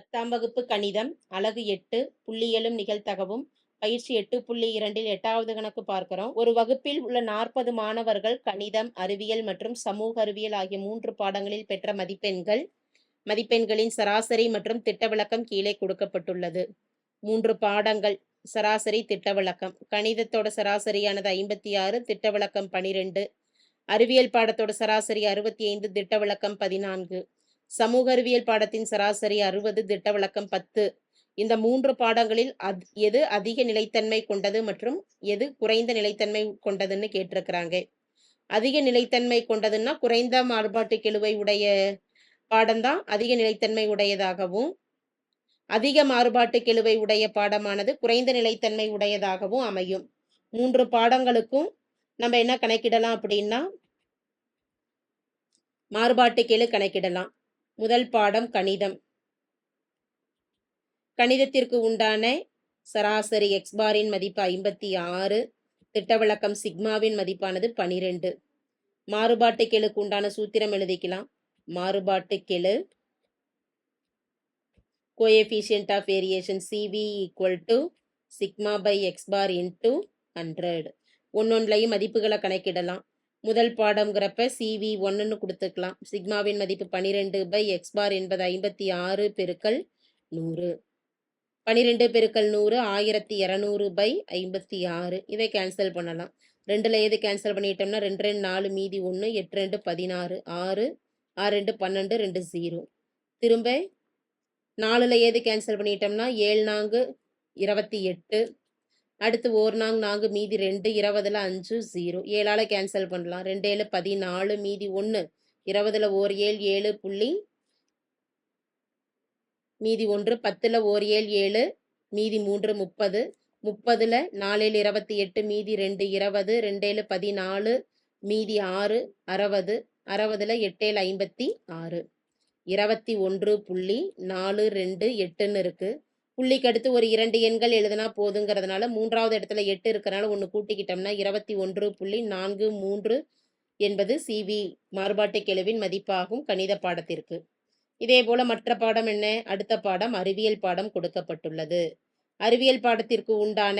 பத்தாம் வகுப்பு கணிதம் அலகு எட்டு புள்ளியலும் நிகழ்த்தகவும் பயிற்சி எட்டு புள்ளி இரண்டில் எட்டாவது கணக்கு பார்க்கிறோம். ஒரு வகுப்பில் உள்ள நாற்பது மாணவர்கள் கணிதம் அறிவியல் மற்றும் சமூக அறிவியல் ஆகிய மூன்று பாடங்களில் பெற்ற மதிப்பெண்கள் மதிப்பெண்களின் சராசரி மற்றும் திட்ட விளக்கம் கீழே கொடுக்கப்பட்டுள்ளது. மூன்று பாடங்கள். சராசரி திட்ட விளக்கம் கணிதத்தோட சராசரியானது ஐம்பத்தி ஆறு திட்ட விளக்கம் பனிரெண்டு. அறிவியல் பாடத்தோட சராசரி அறுபத்தி ஐந்து திட்ட விளக்கம் பதினான்கு. சமூக அறிவியல் பாடத்தின் சராசரி அறுபது திட்ட விளக்கம் பத்து. இந்த மூன்று பாடங்களில் அத் எது அதிக நிலைத்தன்மை கொண்டது மற்றும் எது குறைந்த நிலைத்தன்மை கொண்டதுன்னு கேட்டிருக்கிறாங்க. அதிக நிலைத்தன்மை கொண்டதுன்னா குறைந்த மாறுபாட்டு கெழுவை உடைய பாடம்தான் அதிக நிலைத்தன்மை உடையதாகவும் அதிக மாறுபாட்டு கெழுவை உடைய பாடமானது குறைந்த நிலைத்தன்மை உடையதாகவும் அமையும். மூன்று பாடங்களுக்கும் நம்ம என்ன கணக்கிடலாம் அப்படின்னா மாறுபாட்டு கெழு கணக்கிடலாம். முதல் பாடம் கணிதம். கணிதத்திற்கு உண்டான சராசரி எக்ஸ் பாரின் மதிப்பு ஐம்பத்தி ஆறு திட்டவிளக்கம் சிக்மாவின் மதிப்பானது பனிரெண்டு. மாறுபாட்டு கெழுக்கு உண்டான சூத்திரம் எழுதிக்கலாம். மாறுபாட்டு கெழு coefficient of variation CV equal to sigma by X bar into hundred ஒன்னொன்றுலையும் மதிப்புகளை கணக்கிடலாம். முதல் பாடம்ங்கிறப்ப சிவி ஒன்றுன்னு கொடுத்துக்கலாம். சிக்மாவின் மதிப்பு பன்னிரெண்டு பை எக்ஸ் பார் என்பது ஐம்பத்தி ஆறு பெருக்கல் நூறு. பன்னிரெண்டு பெருக்கல் நூறு ஆயிரத்தி இரநூறு பை ஐம்பத்தி ஆறு. இதை கேன்சல் பண்ணலாம். ரெண்டில் எது கேன்சல் பண்ணிட்டோம்னா ரெண்டு ரெண்டு நாலு மீதி ஒன்று எட்டு ரெண்டு பதினாறு ஆறு ஆறு ரெண்டு பன்னெண்டு ரெண்டு ஜீரோ திரும்ப நாலில் ஏது கேன்சல் பண்ணிட்டோம்னா ஏழு நான்கு இருபத்தி எட்டு. அடுத்து ஒரு நாங் நான்கு மீதி ரெண்டு இருபதுல அஞ்சு ஜீரோ ஏழால் கேன்சல் பண்ணலாம். ரெண்டு ஏழு பதினாலு மீதி ஒன்று இருபதுல ஓர் ஏழு ஏழு புள்ளி மீதி ஒன்று பத்தில் ஓர் ஏழு ஏழு மீதி மூன்று முப்பது. முப்பதுல நாலேழு இருபத்தி எட்டு மீதி ரெண்டு இருபது. ரெண்டேழு பதினாலு மீதி ஆறு அறுபது. அறுபதுல எட்டேழு ஐம்பத்தி ஆறு. இருபத்தி ஒன்று புள்ளி நாலு ரெண்டு எட்டுன்னு இருக்குது புள்ளிக்கு அடுத்து ஒரு இரண்டு எண்கள் எழுதினா போதுங்கிறதுனால மூன்றாவது இடத்துல எட்டு இருக்கிறனால ஒன்று கூட்டிக்கிட்டோம்னா இருபத்தி ஒன்று புள்ளி நான்கு மூன்று என்பது சிவி மாறுபாட்டு கெழுவின் மதிப்பாகும் கணித பாடத்திற்கு. இதே போல மற்ற பாடம் என்ன? அடுத்த பாடம் அறிவியல் பாடம் கொடுக்கப்பட்டுள்ளது. அறிவியல் பாடத்திற்கு உண்டான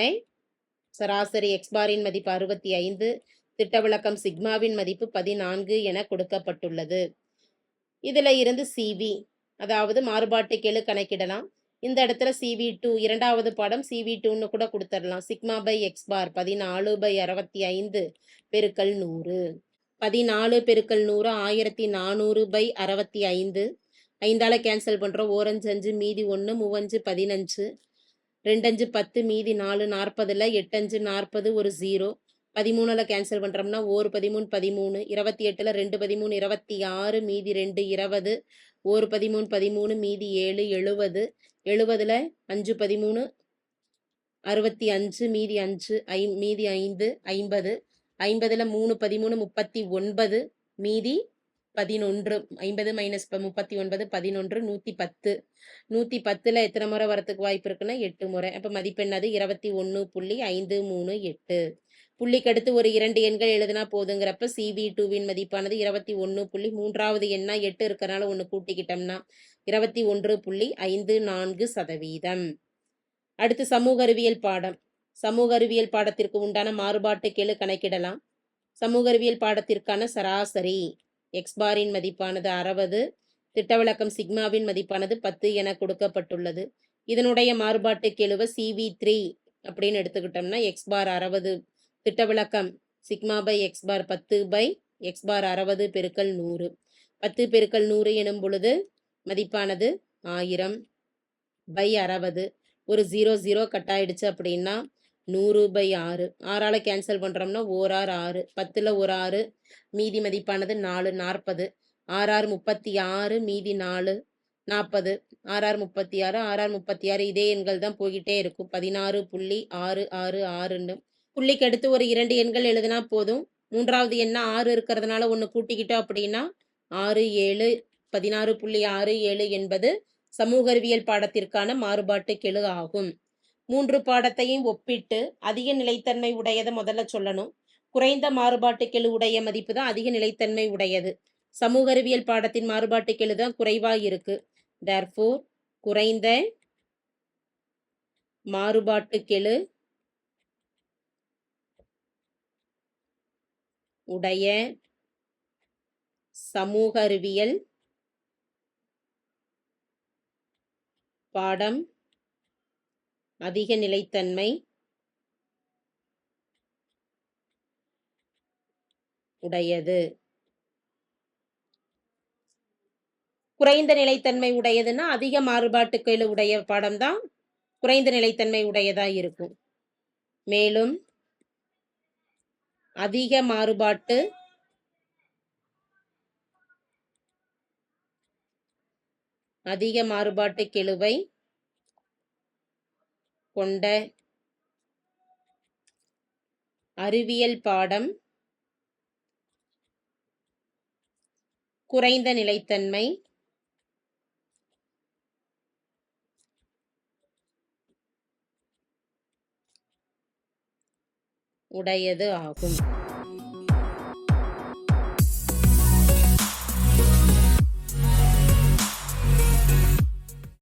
சராசரி எக்ஸ்பாரின் மதிப்பு அறுபத்தி ஐந்து திட்ட விளக்கம் சிக்மாவின் மதிப்பு பதினான்கு என கொடுக்கப்பட்டுள்ளது. இதில் இருந்து சிவி அதாவது மாறுபாட்டு கெழு கணக்கிடலாம். இந்த இடத்துல சிவி டூ இரண்டாவது படம் சிவி டூன்னு கூட கொடுத்துடலாம். சிக்மா பை எக்ஸ் பார் பதினாலு பை அறுபத்தி ஐந்து பெருக்கல் நூறு. பதினாலு பெருக்கல் நூறு ஆயிரத்தி நானூறு பை அறுபத்தி ஐந்து. ஐந்தால் கேன்சல் பண்ணுறோம் ஓரஞ்சு அஞ்சு மீதி ஒன்று மூவஞ்சு பதினஞ்சு. ரெண்டஞ்சு பத்து மீதி நாலு நாற்பதில் எட்டஞ்சு நாற்பது ஒரு ஜீரோ பதிமூணில் கேன்சல் பண்ணுறோம்னா ஒரு பதிமூணு பதிமூணு இருபத்தி எட்டில் ரெண்டு பதிமூணு இருபத்தி ஆறு மீதி ரெண்டு இருபது. ஒரு பதிமூணு பதிமூணு மீதி ஏழு எழுபது. எழுபதில் அஞ்சு பதிமூணு அறுபத்தி அஞ்சு மீதி அஞ்சு ஐ மீதி ஐந்து ஐம்பது. ஐம்பதில் மூணு பதிமூணு முப்பத்தி ஒன்பது மீதி பதினொன்று. ஐம்பது மைனஸ் முப்பத்தி ஒன்பது பதினொன்று நூற்றி பத்து. நூற்றி பத்தில் எத்தனை முறை வரத்துக்கு வாய்ப்பு இருக்குன்னா எட்டு முறை. அப்போ மதிப்பெண்ணது இருபத்தி ஒன்று புள்ளி ஐந்து மூணு எட்டு. புள்ளிக்கு அடுத்து ஒரு இரண்டு எண்கள் எழுதினா போதுங்கிறப்ப சிபி டூவின் மதிப்பானது இருபத்தி ஒன்று புள்ளி மூன்றாவது எண்ணா எட்டு இருக்கிறனால ஒன்று கூட்டிக்கிட்டோம்னா இருபத்தி ஒன்று புள்ளி ஐந்து நான்கு சதவீதம். அடுத்து சமூக அறிவியல் பாடம். சமூக அறிவியல் பாடத்திற்கு உண்டான மாறுபாட்டு கெழு கணக்கிடலாம். சமூக அறிவியல் பாடத்திற்கான சராசரி. எக்ஸ் பாரின் மதிப்பானது அறுபது. திட்டவிளக்கம் சிக்மாவின் மதிப்பானது பத்து என கொடுக்கப்பட்டுள்ளது. இதனுடைய மாறுபாட்டு கெழுவை சிவி த்ரீ அப்படின்னு எடுத்துக்கிட்டோம்னா எக்ஸ் பார் அறுபது திட்டவிளக்கம். சிக்மா பை எக்ஸ் பார் பத்து பை எக்ஸ் பார் அறுபது பெருக்கல் நூறு. பத்து பெருக்கல் நூறு எனும் பொழுது மதிப்பானது ஆயிரம் பை அறுபது. ஒரு ஜீரோ ஜீரோ கட் ஆயிடுச்சு அப்படின்னா நூறு பை ஆறு. ஆறால் கேன்சல் பண்ணுறோம்னா ஓர் ஆறு ஆறு. பத்தில் ஒரு ஆறு மீதி மதிப்பானது நாலு நாற்பது. ஆறாறு முப்பத்தி ஆறு மீதி நாலு நாற்பது. ஆறாறு முப்பத்தி ஆறு ஆறாறு முப்பத்தி ஆறு இதே எண்கள் தான் போய்கிட்டே இருக்கும். பதினாறு புள்ளி ஆறு ஆறு ஆறுன்னு. புள்ளிக்கு அடுத்து ஒரு இரண்டு எண்கள் எழுதினா போதும். மூன்றாவது எண்ணா ஆறு இருக்கிறதுனால ஒன்று கூட்டிக்கிட்டோம் அப்படின்னா ஆறு ஏழு பதினாறு புள்ளி ஆறு ஏழு என்பது சமூக அறிவியல் பாடத்திற்கான மாறுபாட்டு கெழு ஆகும். மூன்று பாடத்தையும் ஒப்பிட்டு அதிக நிலைத்தன்மை உடையதை முதல்ல சொல்லணும். குறைந்த மாறுபாட்டு கெழு உடைய மதிப்பு தான் அதிக நிலைத்தன்மை உடையது. சமூக அறிவியல் பாடத்தின் மாறுபாட்டு கெழு தான் குறைவாக இருக்கு. தேர்ஃபோர் குறைந்த மாறுபாட்டுக்கெழு உடைய சமூக அறிவியல் பாடம் அதிக நிலைத்தன்மை உடையது. குறைந்த நிலைத்தன்மை உடையதுன்னா அதிக மாறுபாட்டுக்கெழு உடைய பாடம் தான் குறைந்த நிலைத்தன்மை உடையதா இருக்கும். மேலும் அதிக மாறுபாட்டு அதிக மாறுபாட்டு கெழுவை கொண்ட அறிவியல் பாடம் குறைந்த நிலைத்தன்மை உடையது ஆகும்.